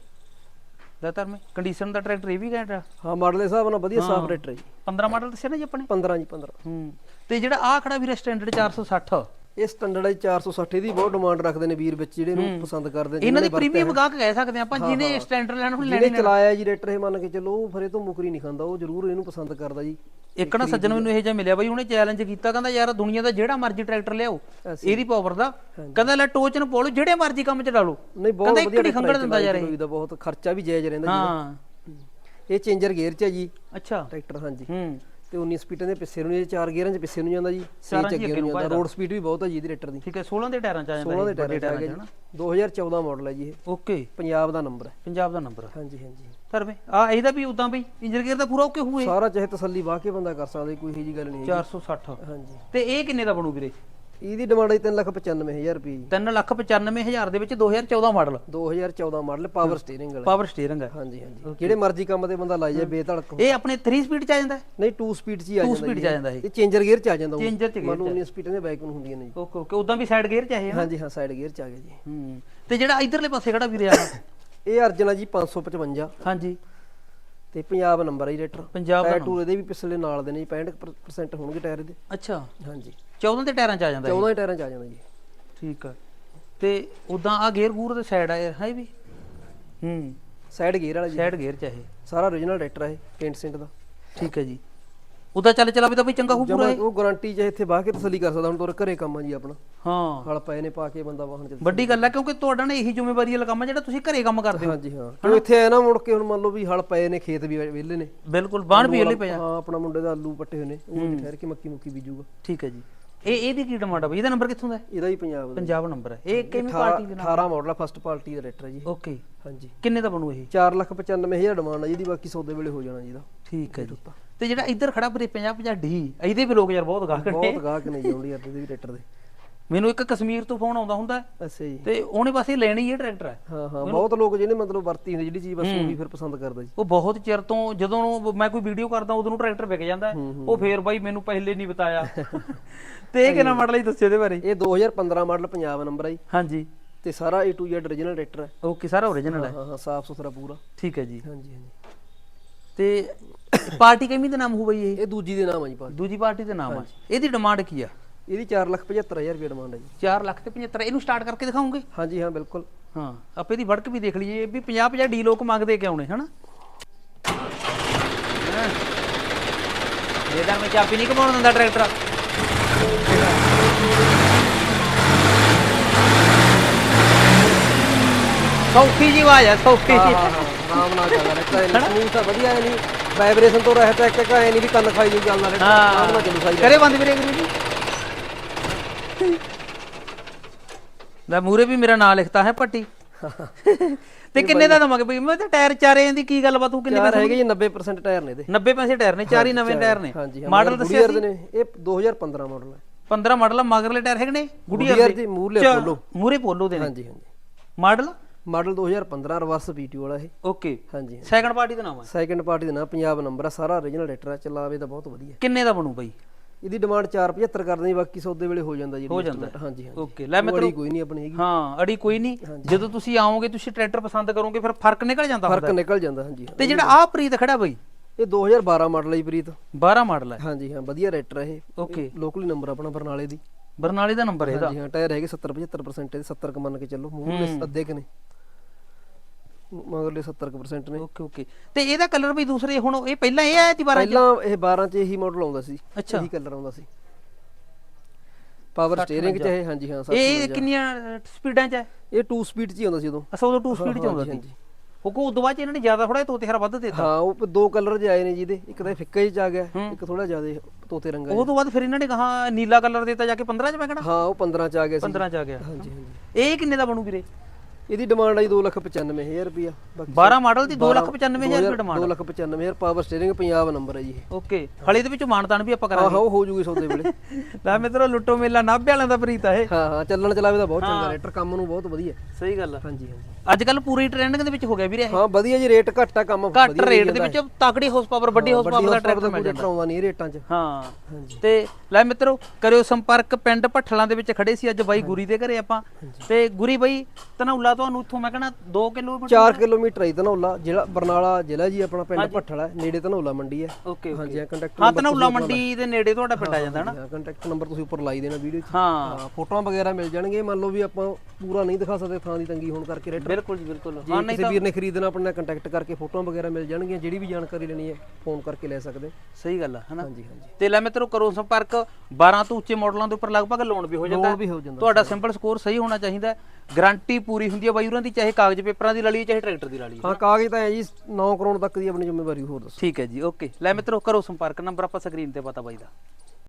ਦਾ ਧਰ ਮੈਂ ਕੰਡੀਸ਼ਨ ਦਾ ਟਰੈਕਟਰ ਇਹ ਵੀ ਘੈਂਟ ਆ? ਹਾਂ ਮਾਡਲ ਦੇ ਹਿਸਾਬ ਨਾਲ ਵਧੀਆ ਸਾਫ਼ ਟਰੈਕਟਰ ਹੈ ਜੀ। 15 ਮਾਡਲ ਦੱਸਿਆ ਨਾ ਜੀ ਆਪਣੇ? 15 ਜੀ 15 ਹੂੰ। ਤੇ ਜਿਹੜਾ ਆ ਖੜਾ ਵੀਰੇ ਸਟੈਂਡਰਡ 460 ਇਹ ਸਟੈਂਡਰਡ ਹੈ 460 ਦੀ ਬਹੁਤ ਡਿਮਾਂਡ ਰੱਖਦੇ ਨੇ ਵੀਰ ਵਿੱਚ ਜਿਹੜੇ ਨੂੰ ਪਸੰਦ ਕਰਦੇ ਨੇ ਇਹਨਾਂ ਦੀ ਪ੍ਰੀਮੀਅਮ ਗਾਹਕ ਕਹਿ ਸਕਦੇ ਆਪਾਂ ਜਿਹਨੇ ਸਟੈਂਡਰਡ ਲੈਣ ਹੁਣ ਲੈਣੀ ਜਿਹਨੇ ਚਲਾਇਆ ਜੀ ਰੇਟਰ ਇਹ ਮੰਨ ਕੇ ਚੱਲੋ ਉਹ ਫਿਰ ਤੋਂ ਮੁਕਰੀ ਨਹੀਂ ਖਾਂਦਾ ਉਹ ਜ਼ਰੂਰ ਇਹਨੂੰ ਪਸੰਦ ਕਰਦਾ ਜੀ। ਇੱਕ ਨਾ ਸੱਜਣ ਮੈਨੂੰ ਇਹ ਜਿਹਾ ਮਿਲਿਆ ਬਾਈ ਉਹਨੇ ਚੈਲੰਜ ਕੀਤਾ ਕਹਿੰਦਾ ਯਾਰ ਦੁਨੀਆ ਦਾ ਜਿਹੜਾ ਮਰਜ਼ੀ ਟਰੈਕਟਰ ਲਿਆਓ ਇਹਦੀ ਪਾਵਰ ਦਾ। ਕਹਿੰਦਾ ਲੈ ਟੋਚ ਨੂੰ ਪੋਲੋ ਜਿਹੜੇ ਮਰਜ਼ੀ ਕੰਮ ਚ ਡਾਲੋ ਨਹੀਂ ਬਹੁਤ ਵਧੀਆ ਖੰਗਣ ਦਿੰਦਾ ਯਾਰ ਇਹ। ਦਾ ਬਹੁਤ ਖਰਚਾ ਵੀ ਜਾਇਜ਼ ਰਹਿੰਦਾ ਹਾਂ। ਜੀ ਇਹ ਚੇਂਜਰ ਗੇਅਰ ਚ ਹੈ ਜੀ। ਅੱਛਾ। ਟਰੈਕਟਰ ਹਾਂਜੀ। ਹੂੰ। ਤੇ 19 ਸਪੀਡਾਂ ਦੇ ਪਿੱਛੇ ਨੂੰ ਇਹ ਚਾਰ ਗੇਅਰਾਂ ਚ ਪਿੱਛੇ ਨੂੰ ਜਾਂਦਾ ਜੀ 6 ਚ ਅੱਗੇ ਨੂੰ ਜਾਂਦਾ। ਰੋਡ ਸਪੀਡ ਵੀ ਬਹੁਤ ਹੈ ਜੀ ਇਹਦੀ ਰੇਟਰ ਦੀ। ਠੀਕ ਹੈ 16 ਦੇ ਟਾਇਰਾਂ ਚ ਆ ਜਾਂਦਾ 16 ਦੇ ਟਾਇਰ ਚ ਗਿਆ ਜੀ। 2014 ਮਾਡਲ ਹੈ ਜੀ ਇਹ। ਓਕੇ। ਪੰਜਾਬ ਦਾ ਨੰਬਰ ਹੈ ਪੰਜਾਬ ਦਾ ਨੰਬਰ ਹਾਂਜੀ ਹਾਂਜੀ। ਧਰਮੇ ਆ ਇਹਦਾ ਵੀ ਉਦਾਂ ਬਈ ਇੰਜਨ ਗੇਅਰ ਦਾ ਪੂਰਾ ਓਕੇ ਹੋਊ ਇਹ? ਸਾਰਾ ਚਾਹੇ ਤਸੱਲੀ ਵਾਹ ਕੇ ਬੰਦਾ ਕਰ ਸਕਦਾ ਕੋਈ ਇਹੋ ਜੀ ਗੱਲ ਨਹੀਂ ਹੈ 460 ਹਾਂਜੀ। ਤੇ ਇਹ ਕਿੰਨੇ ਦਾ ਬਣੂ ਵੀਰੇ? ਇਹਦੀ ਡਿਮਾਂਡ ਹੈ 395000 ਰੁਪਏ ਜੀ। 3 ਲੱਖ 95000 ਦੇ ਵਿੱਚ 2014 ਮਾਡਲ 2014 ਮਾਡਲ ਪਾਵਰ ਸਟੀਅਰਿੰਗ ਵਾਲਾ। ਪਾਵਰ ਸਟੀਅਰਿੰਗ ਹੈ। ਹਾਂਜੀ ਹਾਂਜੀ। ਜਿਹੜੇ ਮਰਜ਼ੀ ਕੰਮ ਤੇ ਬੰਦਾ ਲਾਈ ਜਾਏ ਬੇਧੜਕ ਇਹ ਆਪਣੇ 3 ਸਪੀਡ ਚ ਆ ਜਾਂਦਾ ਨਹੀਂ 2 ਸਪੀਡ ਚ ਹੀ ਆ 2 ਜਾਂਦਾ ਸਪੀਡ ਚ ਆ ਜਾਂਦਾ ਇਹ। ਚੇਂਜਰ ਗੇਅਰ ਚ ਆ ਜਾਂਦਾ ਚੇਂਜਰ ਚ ਮੰਨ ਲਓ 19 ਸਪੀਡਾਂ ਦੇ ਬਾਈਕ ਨੂੰ ਹੁੰਦੀਆਂ ਨੇ ਜੀ। ਓਕੇ ਓਕੇ ਉਦਾਂ ਵੀ ਸਾਈਡ ਗੇਅਰ ਚ ਆ ਇਹ? ਹਾਂਜੀ ਹਾਂ ਸਾਈਡ ਗੇਅਰ ਚ ਆ ਗਿਆ ਜੀ। ਹੂੰ। ਤੇ ਜਿਹੜਾ ਇਧਰਲੇ ਪਾਸੇ ਖੜਾ ਵੀਰੇ ਆ? [coughs] ਇਹ ਅਰਜਨ ਆ ਜੀ 555 ਹਾਂਜੀ। ਤੇ ਪੰਜਾਬ ਨੰਬਰ ਹੈ ਜੀ ਰੇਟਰ ਪੰਜਾਬ ਦਾ ਟੂਰ ਇਹਦੇ ਵੀ ਪਿਛਲੇ ਨਾਲ ਦੇ ਨੇ ਜੀ 65% ਹੋਣਗੇ ਟਾਇਰ ਇਹਦੇ। ਅੱਛਾ। ਹਾਂਜੀ। 14 ਦੇ ਟਾਇਰਾਂ ਚ ਆ ਜਾਂਦਾ ਇਹ 14 ਟਾਇਰਾਂ ਚ ਆ ਜਾਂਦਾ ਜੀ। ਠੀਕ ਆ। ਤੇ ਉਦਾਂ ਆ ਗੇਅਰ ਗੂਰ ਦੇ ਸਾਈਡ ਆ ਹੈ ਵੀ? ਹੂੰ। ਸਾਈਡ ਗੇਅਰ ਵਾਲਾ ਜੀ। ਸਾਈਡ ਗੇਅਰ ਚ ਆ ਇਹ। ਸਾਰਾ origignal ਟਰੈਕਟਰ ਹੈ ਪੇਂਟ ਸਿੰਟ ਦਾ। ਠੀਕ ਹੈ ਜੀ। ਉਹਦਾ ਚੱਲ ਚਲਾ ਵੀ ਤਾਂ ਬਈ ਚੰਗਾ ਹੋ ਪੂਰਾ ਉਹ ਗਾਰੰਟੀ ਚ ਇੱਥੇ ਬਾਹ ਕੇ ਤਸੱਲੀ ਕਰ ਸਕਦਾ ਹੁਣ ਤੋਰ ਘਰੇ ਕੰਮ ਆ ਜੀ ਆਪਣਾ। ਹਾਂ। ਹਲ ਪਏ ਨੇ ਪਾ ਕੇ ਬੰਦਾ ਵਾਹਣ ਚ। ਵੱਡੀ ਗੱਲ ਹੈ ਕਿਉਂਕਿ ਤੁਹਾਡਾ ਨਾ ਇਹੀ ਜ਼ਿੰਮੇਵਾਰੀ ਵਾਲਾ ਕੰਮ ਜਿਹੜਾ ਤੁਸੀਂ ਘਰੇ ਕੰਮ ਕਰਦੇ ਹੋ। ਹਾਂਜੀ ਹਾਂ। ਕਿਉਂ ਇੱਥੇ ਆਇਆ ਨਾ ਮੁੜ ਕੇ ਹੁਣ ਮੰਨ ਲਓ ਵੀ ਹਲ ਪਏ ਨੇ ਖੇਤ ਵੀ ਵਿਹਲੇ ਨੇ। ਬਿਲਕੁਲ ਬਾਣ ਵੀ ਹਲੇ ਪਿਆ ਹਾਂ ਆਪਣਾ ਮੁੰਡੇ ਦਾ ਆਲੂ ਪੱਟੇ ਹੋਏ ਨੇ। ਉਹ ਠਹਿਰ ਕੇ ਮੱਕੀ ਮੁੱਕੀ ਬੀਜੂਗਾ। ਠੀਕ ਹੈ ਜੀ। ਇਹ ਇਹਦੀ ਕੀ ਡਿਮਾਂਡ ਆ ਬਈ? ਇਹਦਾ ਨੰਬਰ ਕਿੱਥੋਂ ਦਾ ਹੈ? ਇਹਦਾ ਹੀ ਪੰਜਾਬ ਦਾ। ਪੰਜਾਬ ਨੰਬਰ ਹੈ। ਇਹ ਕਿਵੇਂ ਪਾਰਟੀ ਦੇ ਨਾਲ? 18 ਮਾਡਲ ਆ ਫਸਟ ਪਾਰਟੀ ਦਾ ਟਰੈਕਟਰ ਹੈ ਜੀ ਓਕੇ ਹਾਂਜੀ। ਕਿੰਨੇ ਦਾ ਬਣੂ ਇਹ? 495000 ਡਿਮਾਂਡ ਆ ਜਿਹਦੀ ਬਾਕੀ ਸੌਦੇ ਵੇਲੇ ਹੋ ਜਾਣਾ ਜੀ ਇਹਦਾ। ਠੀਕ ਹੈ ਜੀ। ਤੇ ਜਿਹੜਾ ਇੱਧਰ ਖੜਾ ਵੀਰੇ 50 50 ਡੀ ਇਹਦੇ ਵੀ ਲੋਕ ਯਾਰ ਬਹੁਤ ਗਾਹਕ ਨੇ। ਬਹੁਤ ਗਾਹਕ ਨੇ ਜੀ ਆਉਂਦੀ ਯਾਰ ਇਹਦੇ ਵੀ ਟਰੈਕਟਰ ਦੇ। ਮੈਨੂੰ ਇੱਕ ਕਸ਼ਮੀਰ ਤੋਂ ਫੋਨ ਆਉਂਦਾ ਹੁੰਦਾ ਹੈ, ਅੱਛਾ ਜੀ। ਤੇ ਉਹਨੇ ਬਸ ਇਹ ਲੈਣੀ ਹੀ ਟਰੈਕਟਰ ਹੈ। ਹਾਂ ਹਾਂ ਬਹੁਤ ਲੋਕ ਜਿਹਨੇ ਮਤਲਬ ਵਰਤੀ ਹੁੰਦੀ ਜਿਹੜੀ ਚੀਜ਼ ਬਸ ਉਹੀ ਫਿਰ ਪਸੰਦ ਕਰਦਾ ਜੀ। ਉਹ ਬਹੁਤ ਚਿਰ ਤੋਂ ਜਦੋਂ ਉਹ ਮੈਂ ਕੋਈ ਵੀਡੀਓ ਕਰਦਾ ਉਦੋਂ ਨੂੰ ਟਰੈਕਟਰ ਵਿਕ ਜਾਂਦਾ ਹੈ। ਉਹ ਫੇਰ ਬਾਈ ਮੈਨੂੰ ਪਹਿਲੇ ਨਹੀਂ ਬਤਾਇਆ। [laughs] ਤੇ ਇਹ ਕਿਹਨਾਂ ਮਾਡਲ ਹੈ। ਜੀ ਦੱਸਿਓ ਇਹਦੇ ਬਾਰੇ। ਇਹ 2015 ਮਾਡਲ ਪੰਜਾਬ ਨੰਬਰ ਆ ਜੀ। ਹਾਂਜੀ। ਤੇ ਸਾਰਾ A to Z origignal tractor ਹੈ। ਓਕੇ ਸਾਰਾ ਓਰੀਜਨਲ ਹੈ। ਹਾਂ ਹਾਂ ਸਾਫ਼ ਸੁਥਰਾ ਪੂਰਾ। ਠੀਕ ਹੈ ਜੀ। ਹਾਂਜੀ ਹਾਂਜੀ। ਤੇ ਪਾਰਟੀ ਕਿਵੇਂ ਦਾ ਨਾਮ ਹੋ ਬਈ ਇਹ? ਇਹ ਦੂਜੀ ਦੇ ਨਾਮ ਆ ਜੀ ਭਾਜੀ ਦੂਜੀ ਪਾਰਟੀ ਦਾ ਨਾਮ ਆ। ਇਹਦੀ ਡਿਮਾਂਡ ਕੀ ਆ? ਇਹਦੀ 475000 ਰੁਪਏ ਡਿਮਾਂਡ ਹੈ ਜੀ। 4 ਲੱਖ ਤੇ 75 ਇਹਨੂੰ ਸਟਾਰਟ ਕਰਕੇ ਦਿਖਾਉਂਗੇ? ਹਾਂਜੀ ਹਾਂ ਬਿਲਕੁਲ। ਹਾਂ ਆਪੇ ਦੀ ਵੜਕ ਵੀ ਦੇਖ ਲਈਏ ਵੀ 50 50 ਡੀ ਲੋਕ ਮੰਗਦੇ ਕਿਉਂ ਨੇ ਹਨਾ? ਇਹਦਾ ਮੈਂ ਚਾਬੀ ਨਹੀਂ ਕਮਾਉਣ ਦਿੰਦਾ ਟਰੈਕਟਰ। ਸੌਖੀ ਜੀ ਆਵਾਜ਼ ਹੈ ਸੌਖੀ ਹਾਂ ਜੀ ਹਾਂ ਹਾਂ ਆਰਾਮ ਨਾਲ ਚੱਲਦਾ ਰਹਿਤਾ ਹੈ ਸਮੂਥ ਆ ਵਧੀਆ ਹੈ ਨਹੀਂ ਵਾਈਬ੍ਰੇਸ਼ਨ ਤੋਂ ਰਹਿਤਾ ਇੱਕ ਇੱਕ ਹੈ ਨਹੀਂ ਵੀ ਕੰਨ ਖਾਈ ਜੋ ਚੱਲਦਾ ਰਹਿਤਾ ਆਰਾਮ ਨਾਲ ਚੱਲੂ ਸਾਈ ਕਰੇ ਬੰਦ ਵੀਰੇ ਗੁਰੂ ਜੀ। ਲੈ ਮੂਰੇ ਵੀ ਮੇਰਾ ਨਾਮ ਲਿਖਤਾ ਹੈ ਪੱਟੀ। ਤੇ ਕਿੰਨੇ ਦਾ ਦਵਾਂਗੇ ਬਈ? ਮੈਂ ਤਾਂ ਟਾਇਰ ਚਾਰੇ ਦੀ ਕੀ ਗੱਲਬਾਤ ਤੂੰ ਕਿੰਨੇ ਚਾਰ ਹੈਗੇ ਜੀ 90% ਟਾਇਰ ਨੇ ਇਹਦੇ। 90 ਪੈਸੇ ਟਾਇਰ ਨੇ ਚਾਰ ਹੀ ਨਵੇਂ ਟਾਇਰ ਨੇ। ਮਾਡਲ ਦੱਸਿਆ ਨੇ ਇਹ 2015 ਮਾਡਲ ਹੈ। 15 ਮਾਡਲ ਮਗਰਲੇ ਟਾਇਰ ਹੈਗੇ ਨੇ? ਗੁੱਡੀਅਰ ਦੀ। ਮੂਰਲੇ ਪੋਲੋ। ਮੂਰੇ ਪੋਲੋ ਦੇ ਨੇ। ਹਾਂਜੀ ਹਾਂਜੀ। ਮਾਡਲ? ਮਾਡਲ 2015 ਰਿਵਰਸ ਪੀਟੀ ਵਾਲਾ ਇਹ। ਓਕੇ। ਹਾਂਜੀ ਸੈਕੰਡ ਪਾਰਟੀ ਦਾ ਨਾਮ ਹੈ? ਸੈਕੰਡ ਪਾਰਟੀ ਦਾ ਨਾਮ ਪੰਜਾਬ ਨੰਬਰ ਆ ਸਾਰਾ origignal ਰੇਟਰ ਆ ਚਲਾਵੇ ਤਾਂ ਬਹੁਤ ਵਧੀਆ। ਕਿੰਨੇ ਦਾ ਬਣੂ ਬਈ? ਇਹਦੀ ਡਿਮਾਂਡ 475 ਕਰਦੇ ਜੀ ਬਾਕੀ ਸੌਦੇ ਵੇਲੇ ਹੋ ਜਾਂਦਾ ਜੀ ਹੋ ਜਾਂਦਾ। ਹਾਂਜੀ ਹਾਂਜੀ। ਓਕੇ ਲੈ ਮੈਂ ਬੜੀ ਕੋਈ ਨਹੀਂ ਆਪਣੀ ਹੈਗੀ। ਹਾਂ ਅੜੀ ਕੋਈ ਨਹੀਂ। ਜਦੋਂ ਤੁਸੀਂ ਆਓਗੇ ਤੁਸੀਂ ਟਰੈਕਟਰ ਪਸੰਦ ਕਰੋਗੇ ਫਿਰ ਫ਼ਰਕ ਨਿਕਲ ਜਾਂਦਾ ਫ਼ਰਕ ਨਿਕਲ ਜਾਂਦਾ ਹਾਂਜੀ। ਤੇ ਜਿਹੜਾ ਆਹ ਪ੍ਰੀਤ ਖੜਾ ਬਈ। ਇਹ 2012 ਮਾਡਲ ਹੈ ਪ੍ਰੀਤ। 12 ਮਾਡਲ ਹੈ ਹਾਂਜੀ ਹਾਂ ਵਧੀਆ ਰੇਟਰ ਹੈ ਇਹ। ਓਕੇ ਲੋਕਲੀ ਨੰਬਰ ਆਪਣਾ ਬਰਨਾਲੇ ਦੀ। ਬਰਨਾਲੇ ਦਾ ਨੰਬਰ ਇਹਦਾ। ਹਾਂਜੀ ਹਾਂ ਟਾਇਰ ਹੈਗੇ 70 75% ਇਹਦੇ 70 ਕ ਮੰਨ ਕੇ ਚੱਲੋ। ਮੂਹਰੇ ਅੱਧੇ ਕ ਨੇ। ਮਗਰਲੇ 70 ਕ percent ਨੇ। Okay okay. ਤੇ ਇਹਦਾ ਕਲਰ ਵੀ ਦੂਸਰੇ ਹੁਣ ਇਹ ਪਹਿਲਾਂ ਇਹ ਆਇਆ ਸੀ 12 ਚ? ਪਹਿਲਾਂ ਇਹ 12 ਚ ਇਹੀ ਮਾਡਲ ਆਉਂਦਾ ਸੀ। ਅੱਛਾ। ਇਹੀ ਕਲਰ ਆਉਂਦਾ ਸੀ। ਪਾਵਰ ਸਟੀਅਰਿੰਗ ਚ ਇਹ ਹਾਂਜੀ ਹਾਂ ਇਹ ਕਿੰਨੀਆਂ ਸਪੀਡਾਂ ਚ ਹੈ? ਇਹ 2 ਸਪੀਡ ਚ ਹੀ ਆਉਂਦਾ ਸੀ ਉਦੋਂ। ਅਸਾ ਉਦੋਂ 2 ਸਪੀਡ ਚ ਆਉਂਦਾ ਸੀ। ਉਹ ਕੋ ਉਦੋਂ ਬਾਅਦ ਇਹਨਾਂ ਨੇ ਜ਼ਿਆਦਾ ਥੋੜਾ ਤੋਤੇ ਹਰਾ ਵੱਧ ਦੇਤਾ। ਹਾਂ ਉਹ ਦੋ ਕਲਰ ਜੇ ਆਏ ਨੇ ਜਿਹਦੇ। ਇੱਕ ਤਾਂ ਫਿੱਕਾ ਜਿਹਾ ਚ ਆ ਗਿਆ ਇੱਕ ਥੋੜਾ ਜ਼ਿਆਦਾ ਤੋਤੇ ਰੰਗਾ ਉਹ ਤੋਂ ਬਾਅਦ ਫਿਰ ਇਹਨਾਂ ਨੇ ਕਹਾ ਨੀਲਾ ਕਲਰ ਦੇਤਾ ਜਾ ਕੇ 15 ਚ ਮੈਂ ਕਹਣਾ। ਹਾਂ ਉਹ 15 ਚ ਆ ਗਿਆ ਸੀ। 15 ਚ ਆ ਗਿਆ। ਹਾਂਜੀ ਹਾਂਜੀ। ਇਹ ਕਿੰਨੇ ਦਾ ਬਣੂ ਵੀਰੇ? ਇਹਦੀ ਡਿਮਾਂਡ ਆਈ 295000 ਰੁਪਿਆ ਬਾਕੀ 12 ਮਾਡਲ ਦੀ 295000 ਰੁਪਏ demand 295000 power steering Punjab number ਹੈ ਜੀ ਇਹ। ਓਕੇ। ਹਲੇ ਦੇ ਵਿੱਚ ਮਾਨਤਾਨ ਵੀ ਆਪਾਂ ਕਰਾਂਗੇ। ਹਾਂ ਉਹ ਹੋ ਜੂਗੀ ਸੌਦੇ ਵੇਲੇ। [laughs] ਲੈ ਮਿੱਤਰੋ ਲੁੱਟੋ ਮੇਲਾ ਨਾਭੇ ਵਾਲਿਆਂ ਦਾ ਪ੍ਰੀਤ ਆ ਇਹ। ਹਾਂ ਹਾਂ ਚੱਲਣ ਚਲਾਵੇ ਦਾ ਬਹੁਤ ਚੰਗਾ ਰੇਟਰ ਕੰਮ ਨੂੰ ਬਹੁਤ ਵਧੀਆ। ਸਹੀ ਗੱਲ ਆ। ਹਾਂਜੀ ਹਾਂਜੀ। ਅੱਜ ਕੱਲ ਪੂਰੀ ਟ੍ਰੈਂਡਿੰਗ ਦੇ ਵਿੱਚ ਹੋ ਗਿਆ ਵੀਰੇ ਇਹ? ਹਾਂ ਵਧੀਆ ਜੀ ਰੇਟ ਘੱਟ ਆ ਕੰਮ ਘੱਟ ਰੇਟ ਦੇ ਵਿੱਚ ਤਕੜੀ ਹਾਰਸ ਪਾਵਰ ਵੱਡੀ ਹਾਰਸ ਪਾਵਰ ਦਾ ਟਰੈਕਟਰ ਮਿਲ ਜਾਂਦਾ। ਆਉਂਦਾ ਨਹੀਂ ਰੇਟਾਂ 'ਚ। ਹਾਂ। ਤੇ ਲੈ ਮਿੱਤਰੋ ਕਰਿਓ ਸੰਪਰਕ ਪਿੰਡ ਭੱਠਲਾਂ ਦੇ ਵਿੱਚ ਖੜੇ ਸੀ ਅੱਜ ਬਾਈ ਗੁਰੀ ਦੇ ਘਰੇ ਆਪਾਂ। ਤੇ ਗੁਰੀ ਬਾਈ ਧਨੌਲਾ ਤੁਹਾਨੂੰ ਇੱਥੋਂ ਮੈਂ ਕਹਿੰਦਾ 2 ਕਿਲੋਮੀਟਰ 4 ਕਿਲੋਮੀਟਰ ਹੈ ਧਨੌਲਾ ਜ਼ਿਲ੍ਹਾ ਬਰਨਾਲਾ ਜ਼ਿਲ੍ਹਾ ਜੀ ਆਪਣਾ ਪਿੰਡ ਭੱਠਲਾ ਹੈ, ਨੇੜੇ ਧਨੌਲਾ ਮੰਡੀ ਹੈ। ਓਕੇ ਹਾਂਜੀ ਕੰਟੈਕਟ ਹਾਂ ਧਨੌਲਾ ਮੰਡੀ ਦੇ ਨੇੜੇ ਤੁਹਾਡਾ ਪਿੰਡ ਆ ਜਾਂਦਾ ਹਾਂ ਕੰਟੈਕਟ ਨੰਬਰ ਤੁਸੀਂ ਉੱਪਰ ਲਾਈ ਦੇਣਾ ਵੀਡੀਓ 'ਚ। ਹਾਂ। ਫੋਟੋਆਂ ਵਗੈਰਾ ਮਿਲ ਜਾਣਗੇ ਮੰਨ ਲਓ ਵੀ ਆਪਾਂ ਪੂਰਾ ਨਹੀਂ ਦਿਖਾ ਸਕਦੇ ਥਾਂ ਦੀ ਤੰਗੀ ਹੋਣ ਕਰਕੇ ਰੇਟਰ। ਬਿਲਕੁਲ ਜੀ ਬਿਲਕੁਲ। ਜੇ ਕਿਸੇ ਵੀਰ ਨੇ ਖਰੀਦਣਾ ਆਪਣੇ ਨਾਲ ਕੰਟੈਕਟ ਕਰਕੇ ਫੋਟੋਆਂ ਵਗੈਰਾ ਮਿਲ ਜਾਣਗੀਆਂ ਜਿਹੜੀ ਵੀ ਜਾਣਕਾਰੀ ਲੈਣੀ ਹੈ ਫੋਨ ਕਰਕੇ ਲੈ ਸਕਦੇ। ਸਹੀ ਗੱਲ ਆ ਹਨਾ? ਹਾਂਜੀ ਹਾਂਜੀ। ਤੇ ਲੈ ਮਿੱਤਰੋ ਕਰੋ ਸੰਪਰਕ 12 ਤੋਂ ਉੱਚੇ ਮਾਡਲਾਂ ਦੇ ਉੱਪਰ ਲਗਭਗ ਲੋਨ ਵੀ ਹੋ ਜਾਂਦਾ। ਲੋਨ ਹੈ। ਵੀ ਹੋ ਜਾਂਦਾ ਤੁਹਾਡਾ ਸਿੰਪਲ ਸਕੋਰ ਸਹੀ ਹੋਣਾ ਚਾਹੀਦਾ ਗਾਰੰਟੀ ਪੂਰੀ ਹੁੰਦੀ ਹੈ ਬਾਈ ਉਹਨਾਂ ਦੀ ਚਾਹੇ ਕਾਗਜ਼ ਪੇਪਰਾਂ ਦੀ ਲੜੀ ਚਾਹੇ ਟਰੈਕਟਰ ਦੀ ਲੜੀ ਹਾਂ ਕਾਗਜ਼ ਤਾਂ ਹੈ ਜੀ 9 ਕਰੋੜ ਤੱਕ ਦੀ ਆਪਣੀ ਜ਼ਿੰਮੇਵਾਰੀ ਹੋਰ ਦੱਸੋ। ਠੀਕ ਹੈ ਜੀ ਓਕੇ। ਲੈ ਮਿੱਤਰੋ ਕਰੋ ਸੰਪਰਕ ਨੰਬਰ ਆਪਾਂ ਸਕਰੀਨ ਤੇ ਪਤਾ ਬਾਈ ਦਾ।